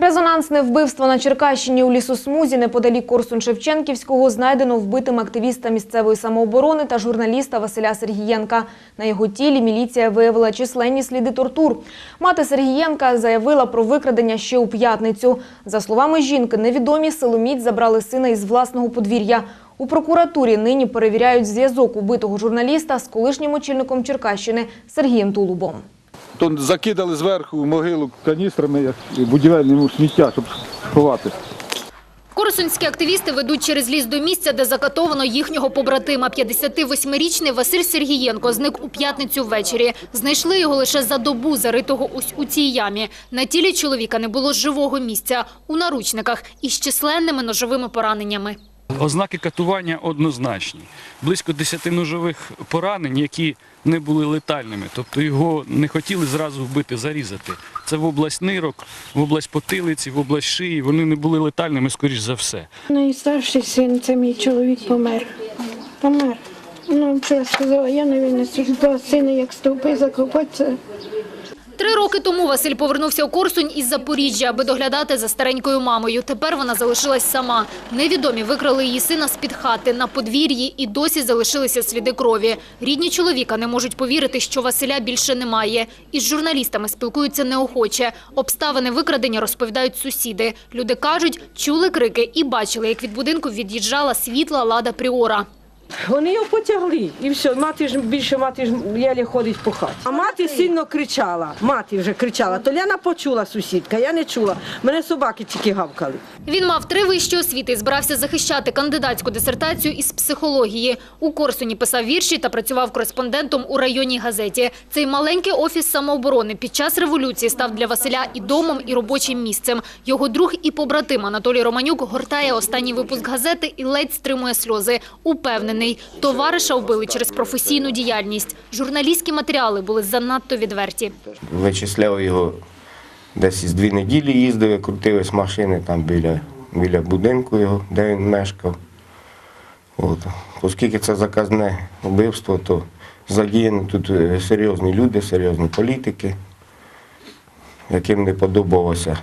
Резонансне вбивство на Черкащині у лісосмузі неподалік Корсун-Шевченківського знайдено вбитим активіста місцевої самооборони та журналіста Василя Сергієнка. На його тілі міліція виявила численні сліди тортур. Мати Сергієнка заявила про викрадення ще у п'ятницю. За словами жінки, невідомі силоміць забрали сина із власного подвір'я. У прокуратурі нині перевіряють зв'язок убитого журналіста з колишнім очільником Черкащини Сергієм Тулубом. То закидали зверху могилу каністрами як будівельному сміття, щоб ховати. Корсунські активісти ведуть через ліс до місця, де закатовано їхнього побратима. 58-річний Василь Сергієнко зник у п'ятницю ввечері. Знайшли його лише за добу, заритого ось у цій ямі. На тілі чоловіка не було живого місця, у наручниках із численними ножовими пораненнями. Ознаки катування однозначні. Близько 10 ножових поранень, які не були летальними. Тобто його не хотіли зразу вбити, зарізати. Це в область нирок, в область потилиці, в область шиї. Вони не були летальними, скоріш за все. Найстарший син, це мій чоловік помер. Помер. Ну, вчора сказала, я не винесу два сини, як стовпи закопатися. Три роки тому Василь повернувся у Корсунь із Запоріжжя, аби доглядати за старенькою мамою. Тепер вона залишилась сама. Невідомі викрали її сина з-під хати. На подвір'ї і досі залишилися сліди крові. Рідні чоловіка не можуть повірити, що Василя більше немає. Із журналістами спілкуються неохоче. Обставини викрадення розповідають сусіди. Люди кажуть, чули крики і бачили, як від будинку від'їжджала світла лада Пріора. Вони його потягли, і все. Мати ж більше мати ж єлі ходить по хаті. А мати сильно кричала. Мати вже кричала. Толяна почула сусідка, я не чула. Мене собаки тільки гавкали. Він мав три вищі освіти збирався захищати кандидатську дисертацію із психології. У Корсуні писав вірші та працював кореспондентом у районній газеті. Цей маленький офіс самооборони під час революції став для Василя і домом, і робочим місцем. Його друг і побратим Анатолій Романюк гортає останній випуск газети і ледь стримує сльози. Упевнений, товариша вбили через професійну діяльність. Журналістські матеріали були занадто відверті. Вичисляв його десь із дві неділі їздили, крутились машини там біля, біля будинку його, де він мешкав. От. Оскільки це заказне вбивство, то задіяні тут е, серйозні люди, серйозні політики, яким не подобалося,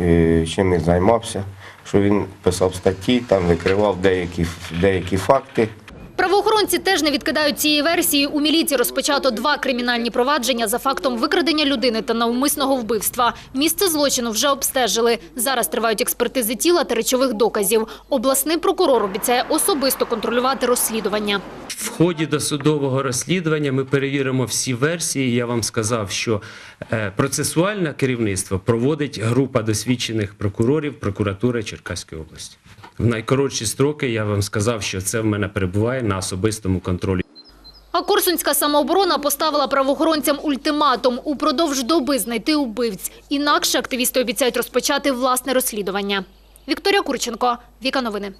е, чим він займався, що він писав статті, там викривав деякі, деякі факти. Правоохоронці теж не відкидають цієї версії. У міліції розпочато два кримінальні провадження за фактом викрадення людини та навмисного вбивства. Місце злочину вже обстежили. Зараз тривають експертизи тіла та речових доказів. Обласний прокурор обіцяє особисто контролювати розслідування. В ході досудового розслідування ми перевіримо всі версії. Я вам сказав, що е, процесуальне керівництво проводить група досвідчених прокурорів прокуратури Черкаської області. В найкоротші строки я вам сказав, що це в мене перебуває на особистому контролі. А Корсунська самооборона поставила правоохоронцям ультиматум упродовж доби знайти убивць. Інакше активісти обіцяють розпочати власне розслідування. Вікторія Курченко, Віка Новини.